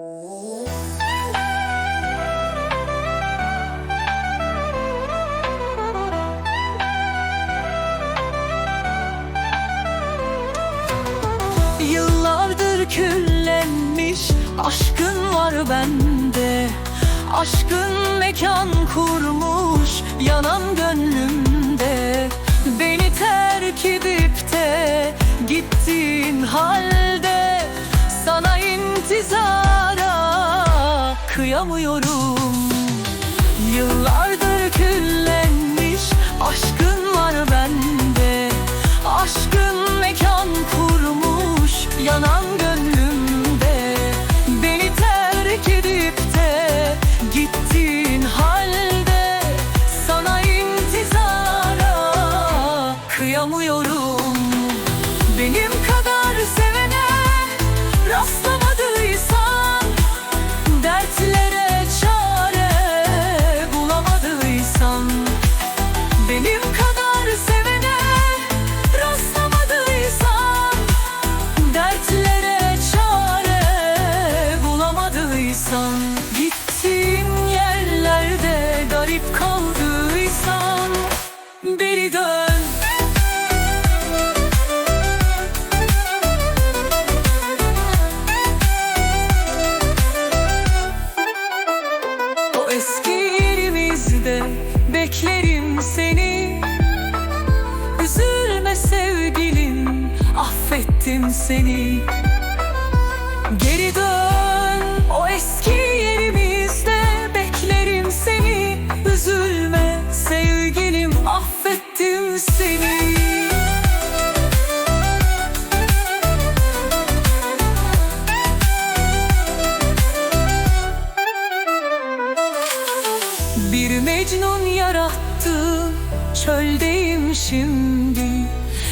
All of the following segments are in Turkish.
Yıllardır küllenmiş aşkın var bende. Aşkın mekan kurmuş yanan gönlümde. Beni terk edip de gittiğin halde Sana intizara kıyamıyorum Yıllardır küllenmiş aşkın var bende. Aşkın mekan kurmuş yanan gönlümde. Beni terk edip de gittiğin halde Sana intizara kıyamıyorum affettim seni. Geri dön o eski yerimizde beklerim seni. Üzülme sevgilim affettim seni. Bir Mecnun yarattı çöldeyim şimdi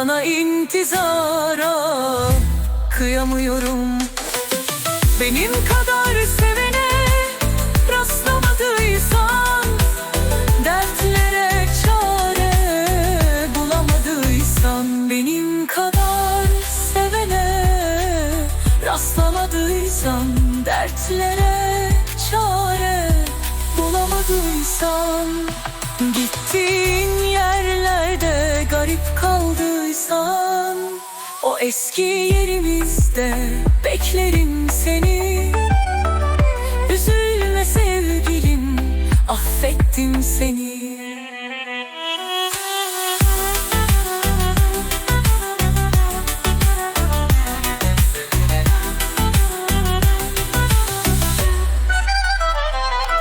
Sana intizara kıyamıyorum. Benim kadar sevene rastlamadıysan Dertlere çare bulamadıysan Benim kadar sevene rastlamadıysan Dertlere çare bulamadıysan Gittiğin yerlerde garip kaldıysan O eski yerimizde beklerim seni Üzülme sevgilim, affettim seni.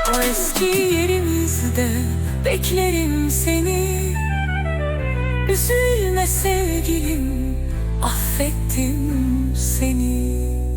O eski yerimizde beklerim seni. Üzülme sevgilim, affettim seni.